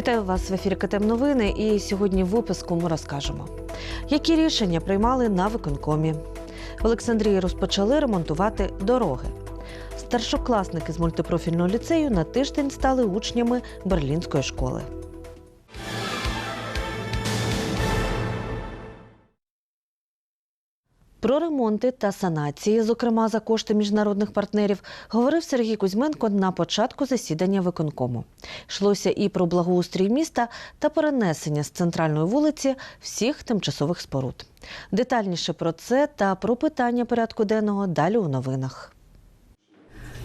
Вітаю вас в ефірі КТМ Новини. І сьогодні в випуску ми розкажемо, які рішення приймали на виконкомі. В Олександрії розпочали ремонтувати дороги. Старшокласники з мультипрофільного ліцею на тиждень стали учнями берлінської школи. Про ремонти та санації, зокрема за кошти міжнародних партнерів, говорив Сергій Кузьменко на початку засідання виконкому. Йшлося і про благоустрій міста та перенесення з центральної вулиці всіх тимчасових споруд. Детальніше про це та про питання порядку денного далі у новинах.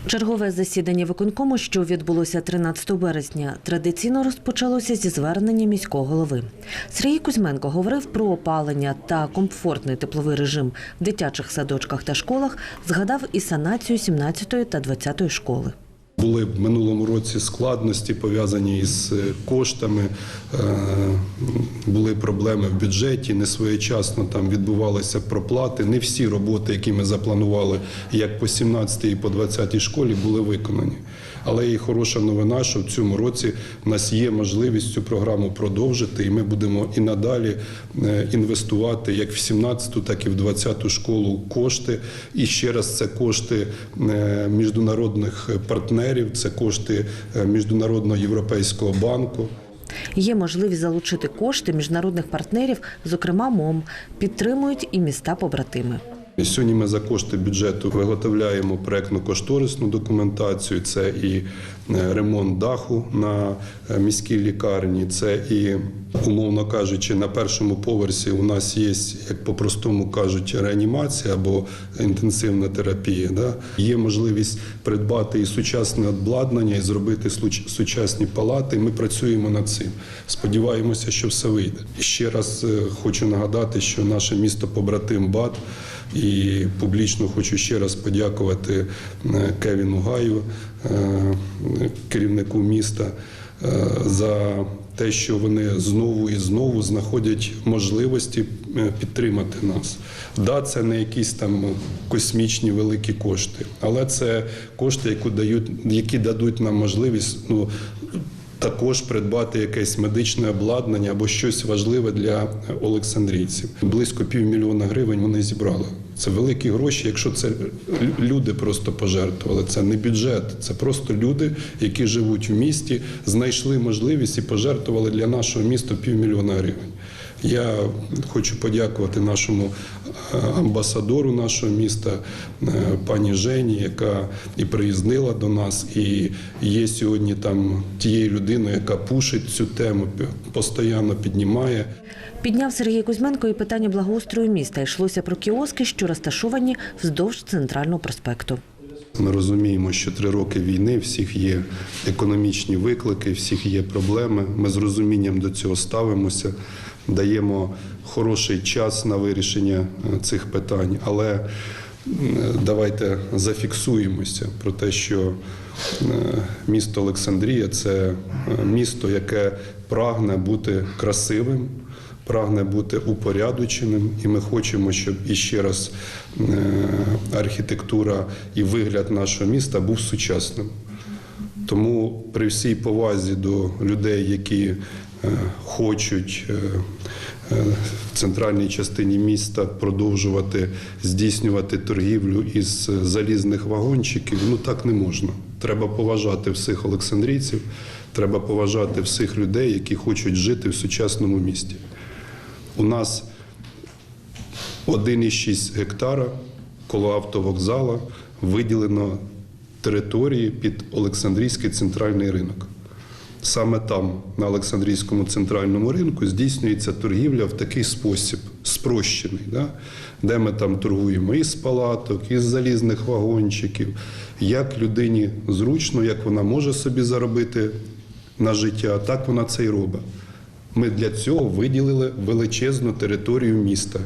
Чергове засідання виконкому, що відбулося 13 березня, традиційно розпочалося зі звернення міського голови. Сергій Кузьменко говорив про опалення та комфортний тепловий режим в дитячих садочках та школах, згадав і санацію 17 та 20 школи. Були в минулому році складності пов'язані із е, коштами, е, були проблеми в бюджеті, не своєчасно там відбувалися проплати. Не всі роботи, які ми запланували, як по 17 і по 20 школі, були виконані. Але і хороша новина, що в цьому році в нас є можливість цю програму продовжити, і ми будемо і надалі е, інвестувати як в 17-ту, так і в 20 школу кошти. І ще раз це кошти міжнародних партнерів, це кошти е, міжнародного європейського банку. Є можливість залучити кошти міжнародних партнерів, зокрема МОМ, підтримують і міста побратими. Сьогодні ми за кошти бюджету виготовляємо проектно-кошторисну документацію. Це і е, ремонт даху на е, міській лікарні, це і, умовно кажучи, на першому поверсі у нас є, як по-простому кажуть, реанімація або інтенсивна терапія. Да? Є можливість придбати і сучасне обладнання, і зробити сучасні палати. Ми працюємо над цим. Сподіваємося, що все вийде. Ще раз е, хочу нагадати, що наше місто побратим БАТ. І публічно хочу ще раз подякувати е, Кевіну Гаю, е, керівнику міста, е, за те, що вони знову і знову знаходять можливості підтримати нас. Да, це не якісь там космічні великі кошти, але це кошти, які дають, які дадуть нам можливість ну, також придбати якесь медичне обладнання або щось важливе для олександрійців. Близько півмільйона гривень вони зібрали. Це великі гроші, якщо це люди просто пожертвували. Це не бюджет, це просто люди, які живуть в місті, знайшли можливість і пожертвували для нашого міста півмільйона гривень. Я хочу подякувати нашому е, амбасадору нашого міста, е, пані Жені, яка і приїздила до нас, і є сьогодні там тією людиною, яка пушить цю тему, постійно піднімає. Підняв Сергій Кузьменко і питання благоустрою міста. Йшлося про кіоски, що розташовані вздовж центрального проспекту. Ми розуміємо, що три роки війни, всіх є економічні виклики, всіх є проблеми. Ми з розумінням до цього ставимося, даємо хороший час на вирішення е, цих питань. Але давайте зафіксуємося про те, що е, місто Олександрія це е, місто, яке прагне бути красивим. Прагне бути упорядоченим, і ми хочемо, щоб іще раз е, архітектура і вигляд нашого міста був сучасним. Тому при всій повазі до людей, які е, хочуть е, в центральній частині міста продовжувати здійснювати торгівлю із залізних вагончиків, ну так не можна. Треба поважати всіх олександрійців, треба поважати всіх людей, які хочуть жити в сучасному місті. У нас 1,6 гектара коло автовокзала виділено території під Олександрійський центральний ринок. Саме там, на Олександрійському центральному ринку, здійснюється торгівля в такий спосіб, спрощений, да? де ми там торгуємо із палаток, із залізних вагончиків, як людині зручно, як вона може собі заробити на життя, так вона це й робить. Ми для цього виділили величезну територію міста.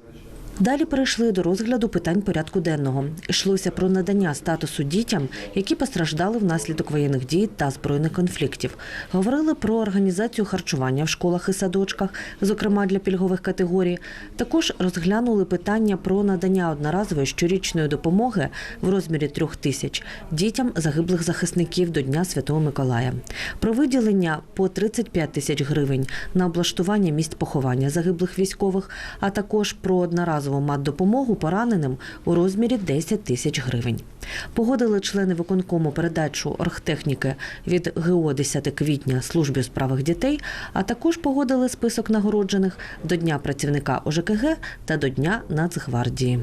Далі перейшли до розгляду питань порядку денного. Йшлося про надання статусу дітям, які постраждали внаслідок воєнних дій та збройних конфліктів. Говорили про організацію харчування в школах і садочках, зокрема для пільгових категорій. Також розглянули питання про надання одноразової щорічної допомоги в розмірі трьох тисяч дітям загиблих захисників до Дня Святого Миколая. Про виділення по 35 тисяч гривень на облаштування місць поховання загиблих військових, а також про одноразову мат-допомогу пораненим у розмірі 10 тисяч гривень. Погодили члени виконкому передачу оргтехніки від ГО 10 квітня службі у справах дітей, а також погодили список нагороджених до Дня працівника ОЖКГ та до Дня Нацгвардії.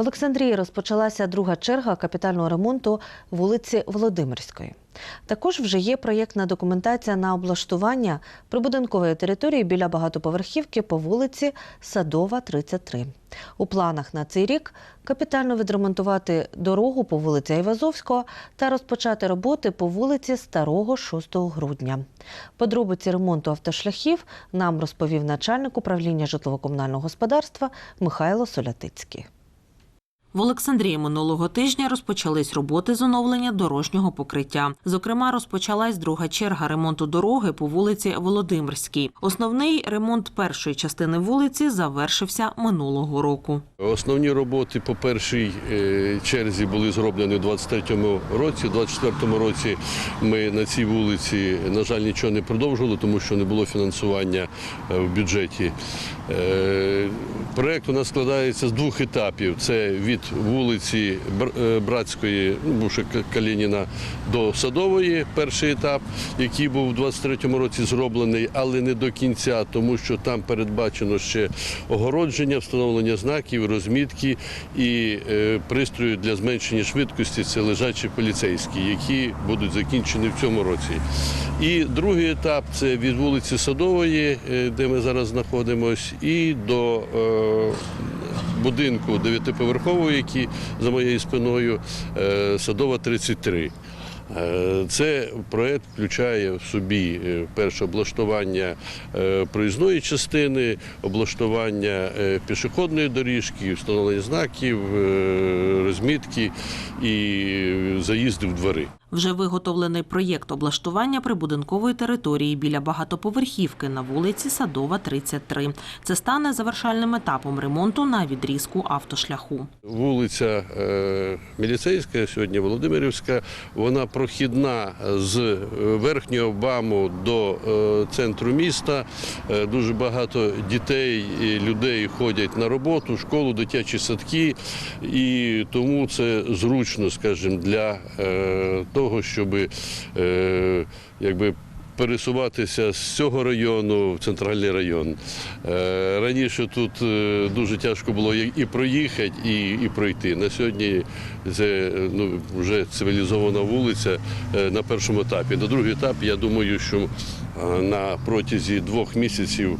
В Олександрії розпочалася друга черга капітального ремонту вулиці Володимирської. Також вже є проєктна документація на облаштування прибудинкової території біля багатоповерхівки по вулиці Садова, 33. У планах на цей рік капітально відремонтувати дорогу по вулиці Айвазовського та розпочати роботи по вулиці Старого 6 грудня. Подробиці ремонту автошляхів нам розповів начальник управління житлово-комунального господарства Михайло Солятицький. В Олександрії минулого тижня розпочались роботи з оновлення дорожнього покриття. Зокрема, розпочалась друга черга ремонту дороги по вулиці Володимирській. Основний ремонт першої частини вулиці завершився минулого року. Основні роботи по першій е, черзі були зроблені у 23-му році. У 24-му році ми на цій вулиці, на жаль, нічого не продовжували, тому що не було фінансування е, в бюджеті. Е, Проект у нас складається з двох етапів: це від вулиці е, Братської, ну, бувши Калініна, до Садової, перший етап, який був у 23-му році зроблений, але не до кінця, тому що там передбачено ще огородження, встановлення знаків, розмітки і е, пристрої для зменшення швидкості це лежачі поліцейські, які будуть закінчені в цьому році. І другий етап це від вулиці Садової, е, де ми зараз знаходимося, і до будинку дев'ятиповерхового, який за моєю спиною, е, Садова 33. Е, Це проект включає в собі е, перше облаштування проїзної частини, облаштування пішохідної доріжки, встановлення знаків, розмітки і заїзди в двори. Вже виготовлений проєкт облаштування прибудинкової території біля багатоповерхівки на вулиці Садова, 33. Це стане завершальним етапом ремонту на відрізку автошляху. Вулиця е, Міліцейська, сьогодні Володимирівська, вона прохідна з е, верхнього БАМу до е, центру міста. Дуже багато дітей і людей ходять на роботу, школу, дитячі садки, і тому це зручно, скажімо, для е, того, щоб е, якби пересуватися з цього району в центральний район. Е, Раніше тут е, дуже тяжко було і проїхати, і, і пройти. На сьогодні це ну, вже цивілізована вулиця на першому етапі. На другий етап, я думаю, що на протязі двох місяців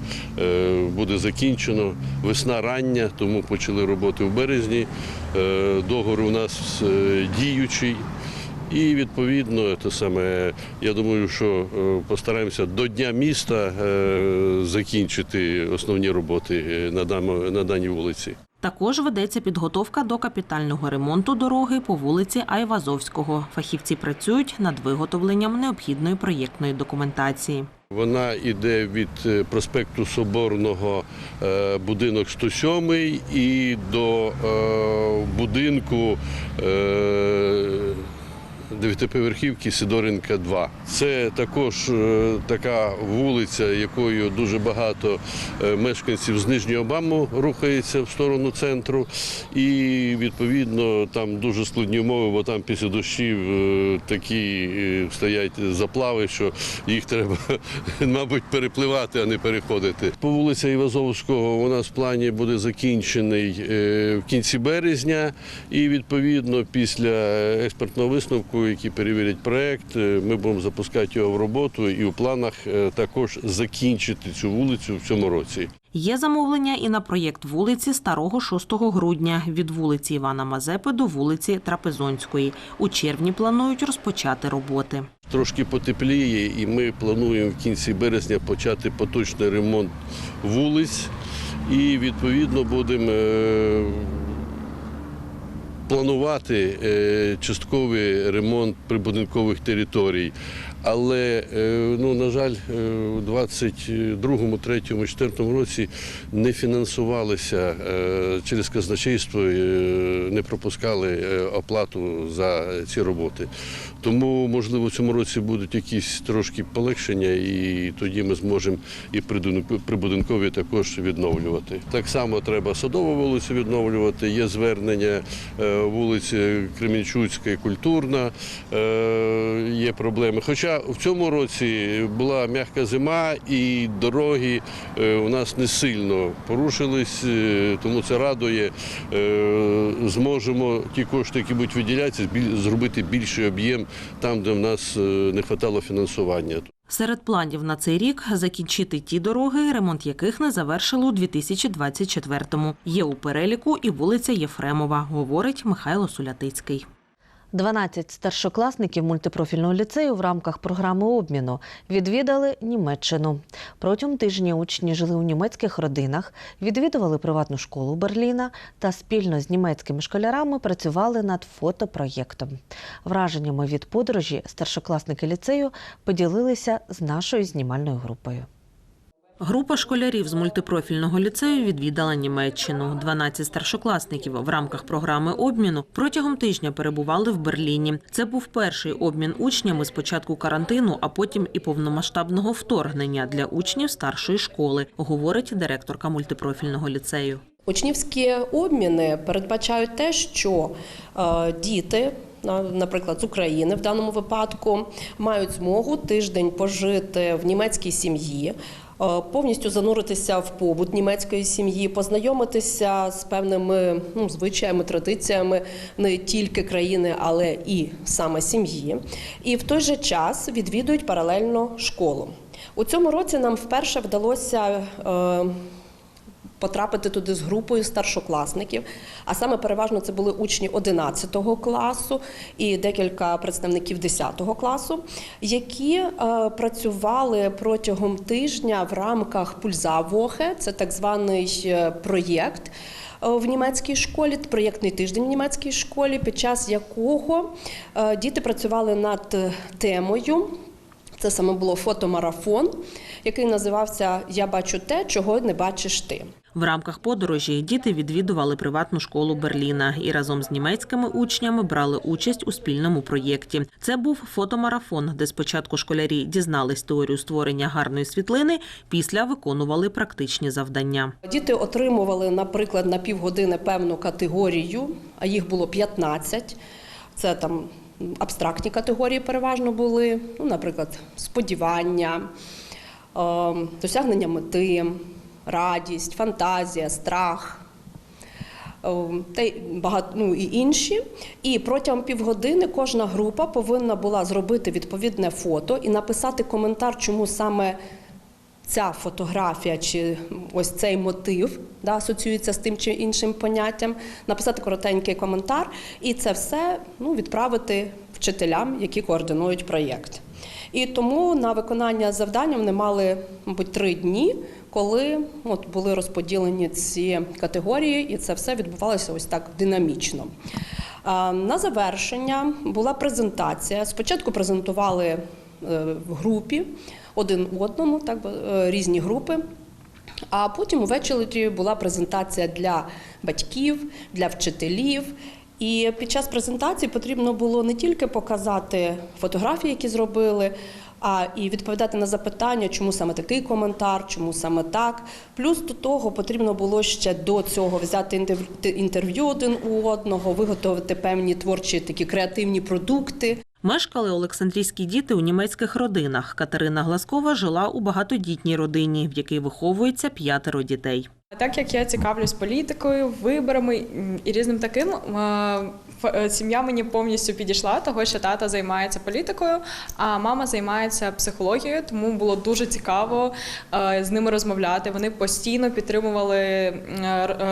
буде закінчено. Весна рання, тому почали роботи в березні. Договор у нас діючий. І відповідно, те саме, я думаю, що е, постараємося до Дня міста е, закінчити основні роботи е, на даній вулиці. Також ведеться підготовка до капітального ремонту дороги по вулиці Айвазовського. Фахівці працюють над виготовленням необхідної проєктної документації. Вона йде від проспекту Соборного будинок 107 і до будинку дев'ятиповерхівки Сидоренка 2. Це також е, така вулиця, якою дуже багато е, мешканців з Нижнього Баму рухається в сторону центру. І відповідно там дуже складні умови, бо там після дощів е, такі стоять заплави, що їх треба, мабуть, перепливати, а не переходити. По вулиці Івазовського у нас в плані буде закінчений в кінці березня, і відповідно після експертного висновку, який перевірять проект, е, ми будемо запускати його в роботу і у планах е, також закінчити цю вулицю в цьому році. Є замовлення і на проєкт вулиці Старого 6 грудня від вулиці Івана Мазепи до вулиці Трапезонської. У червні планують розпочати роботи. Трошки потепліє, і ми плануємо в кінці березня почати поточний ремонт вулиць. і відповідно будемо. Планувати е, частковий ремонт прибудинкових територій, але е, ну на жаль, е, у 22-му, 3-му, 4-му році не фінансувалися е, через казначейство, не пропускали оплату за ці роботи. Тому, можливо, в цьому році будуть якісь трошки полегшення, і тоді ми зможемо і прибудинкові також відновлювати. Так само треба садову вулицю відновлювати. Є звернення вулиці Кремінчуцька і культурна. Є проблеми. Хоча в цьому році була м'яка зима і дороги е, у нас не сильно порушились, е, тому це радує. Е, Зможемо ті кошти, які будуть виділятися, зробити більший об'єм там, де в нас не вистачало фінансування. Серед планів на цей рік закінчити ті дороги, ремонт яких не завершили у 2024-му. Є у переліку і вулиця Єфремова, говорить Михайло Сулятицький. 12 старшокласників мультипрофільного ліцею в рамках програми обміну відвідали Німеччину. Протягом тижня учні жили у німецьких родинах, відвідували приватну школу Берліна та спільно з німецькими школярами працювали над фотопроєктом. Враженнями від подорожі старшокласники ліцею поділилися з нашою знімальною групою. Група школярів з мультипрофільного ліцею відвідала Німеччину. 12 старшокласників в рамках програми обміну протягом тижня перебували в Берліні. Це був перший обмін учнями з початку карантину, а потім і повномасштабного вторгнення для учнів старшої школи, говорить директорка мультипрофільного ліцею. Учнівські обміни передбачають те, що е, діти, на- наприклад, з України в даному випадку, мають змогу тиждень пожити в німецькій сім'ї. Е, Повністю зануритися в побут німецької сім'ї, познайомитися з певними ну, звичаями, традиціями не тільки країни, але і саме сім'ї. І в той же час відвідують паралельно школу. У цьому році нам вперше вдалося е, потрапити туди з групою старшокласників. А саме переважно це були учні 11 класу і декілька представників 10 класу, які е, працювали протягом тижня в рамках Пульзавохе, це так званий е, проєкт. е, В німецькій школі проєктний тиждень в німецькій школі, під час якого діти працювали над темою це саме було фотомарафон, який називався Я бачу те, чого не бачиш ти. В рамках подорожі діти відвідували приватну школу Берліна і разом з німецькими учнями брали участь у спільному проєкті. Це був фотомарафон, де спочатку школярі дізнались теорію створення гарної світлини, після виконували практичні завдання. Діти отримували, наприклад, на півгодини певну категорію, а їх було 15. Це там абстрактні категорії переважно були, ну, наприклад, сподівання, досягнення мети, радість, фантазія, страх. е, Та багато ну, і інші. І протягом півгодини кожна група повинна була зробити відповідне фото і написати коментар, чому саме ця фотографія чи ось цей мотив да, асоціюється з тим чи іншим поняттям, написати коротенький коментар і це все ну, відправити вчителям, які координують проєкт. І тому на виконання завдання вони мали, мабуть, три дні, коли от були розподілені ці категорії, і це все відбувалося ось так динамічно. На завершення була презентація. Спочатку презентували е, в групі один одному, так е, різні групи. А потім увечері була презентація для батьків, для вчителів. І під час презентації потрібно було не тільки показати фотографії, які зробили, а і відповідати на запитання, чому саме такий коментар, чому саме так. Плюс до того потрібно було ще до цього взяти інтерв'ю один у одного, виготовити певні творчі такі креативні продукти. Мешкали Олександрійські діти у німецьких родинах. Катерина Гласкова жила у багатодітній родині, в якій виховується п'ятеро дітей. Так як я цікавлюсь політикою, виборами і різним таким, е, е, сім'я мені повністю підійшла, того що тата займається політикою, а мама займається психологією, тому було дуже цікаво е, з ними розмовляти. Вони постійно підтримували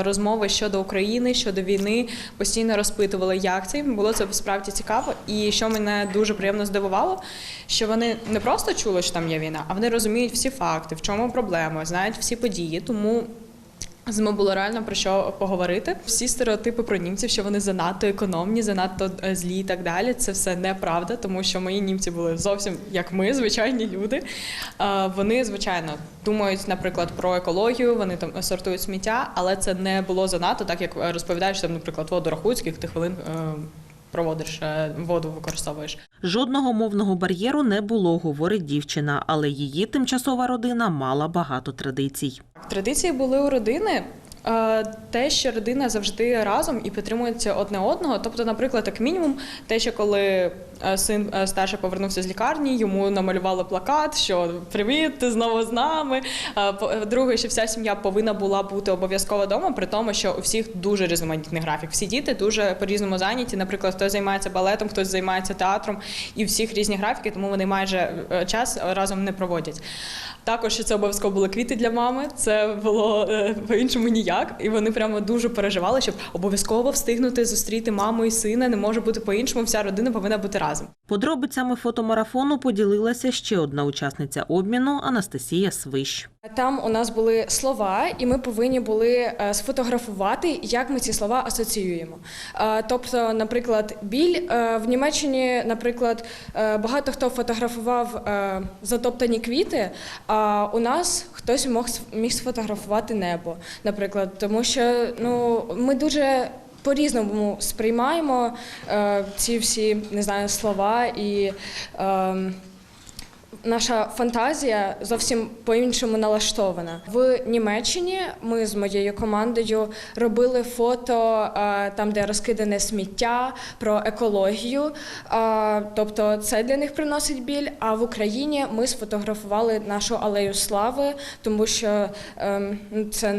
розмови щодо України, щодо війни, постійно розпитували, як це їм було це справді цікаво. І що мене дуже приємно здивувало, що вони не просто чули, що там є війна, а вони розуміють всі факти, в чому проблема, знають всі події. Тому З ними було реально про що поговорити. Всі стереотипи про німців, що вони занадто економні, занадто е, злі і так далі. Це все неправда, тому що мої німці були зовсім як ми, звичайні люди. Е, Вони, звичайно, думають, наприклад, про екологію, вони там сортують сміття, але це не було занадто, так як е, розповідаєш, там, наприклад, воду скільки ти хвилин проводиш е, воду, використовуєш. Жодного мовного бар'єру не було, говорить дівчина, але її тимчасова родина мала багато традицій. Традиції були у родини. Е, Те, що родина завжди разом і підтримується одне одного. Тобто, наприклад, як мінімум, те, що коли е, син е, старший повернувся з лікарні, йому намалювали плакат, що привіт, ти знову з нами. По- Друге, що вся сім'я повинна була бути обов'язково вдома, при тому, що у всіх дуже різноманітний графік. Всі діти дуже по-різному зайняті. Наприклад, хтось займається балетом, хтось займається театром, і у всіх різні графіки, тому вони майже час разом не проводять. Також це обов'язково були квіти для мами. Це було е, по-іншому ніяк. І вони прямо дуже переживали, щоб обов'язково встигнути зустріти маму і сина. Не може бути по-іншому. Вся родина повинна бути разом. Подробицями фотомарафону поділилася ще одна учасниця обміну Анастасія Свищ. Там у нас були слова, і ми повинні були е, сфотографувати, як ми ці слова асоціюємо. Тобто, наприклад, біль е, в Німеччині, наприклад, е, багато хто фотографував затоптані квіти, а у нас хтось міг сфотографувати небо, наприклад, тому що ну ми дуже. По-різному сприймаємо е, ці всі не знаю слова і е, наша фантазія зовсім по-іншому налаштована. В Німеччині ми з моєю командою робили фото там, де розкидане сміття, про екологію. Тобто це для них приносить біль. А в Україні ми сфотографували нашу алею слави, тому що ем, це.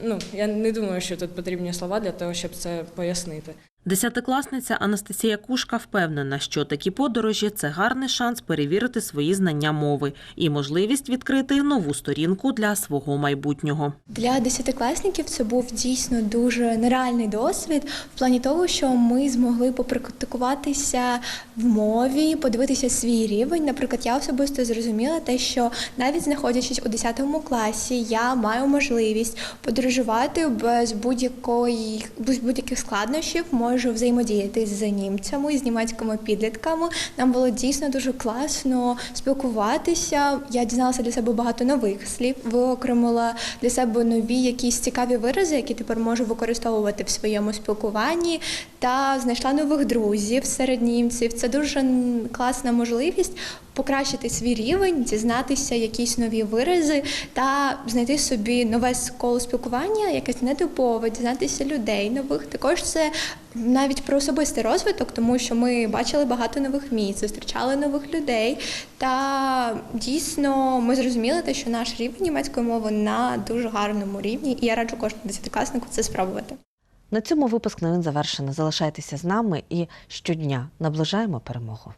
Ну я не думаю, що тут потрібні слова для того, щоб це пояснити. Десятикласниця Анастасія Кушка впевнена, що такі подорожі це гарний шанс перевірити свої знання мови і можливість відкрити нову сторінку для свого майбутнього. Для десятикласників це був дійсно дуже нереальний досвід в плані того, що ми змогли попрактикуватися в мові, подивитися свій рівень. Наприклад, я особисто зрозуміла те, що навіть знаходячись у 10 класі, я маю можливість подорожувати без будь-якої без будь-яких складнощів, можу взаємодіяти з німцями, з німецькими підлітками. Нам було дійсно дуже класно спілкуватися. Я дізналася для себе багато нових слів, виокремила для себе нові якісь цікаві вирази, які тепер можу використовувати в своєму спілкуванні, та знайшла нових друзів серед німців. Це дуже класна можливість покращити свій рівень, дізнатися якісь нові вирази та знайти собі нове коло спілкування, якесь нетипове, дізнатися людей нових. Також це навіть про особистий розвиток, тому що ми бачили багато нових місць, зустрічали нових людей. Та дійсно ми зрозуміли те, що наш рівень німецької мови на дуже гарному рівні, і я раджу кожному десятикласнику це спробувати. На цьому випуск новин завершено. Залишайтеся з нами і щодня наближаємо перемогу.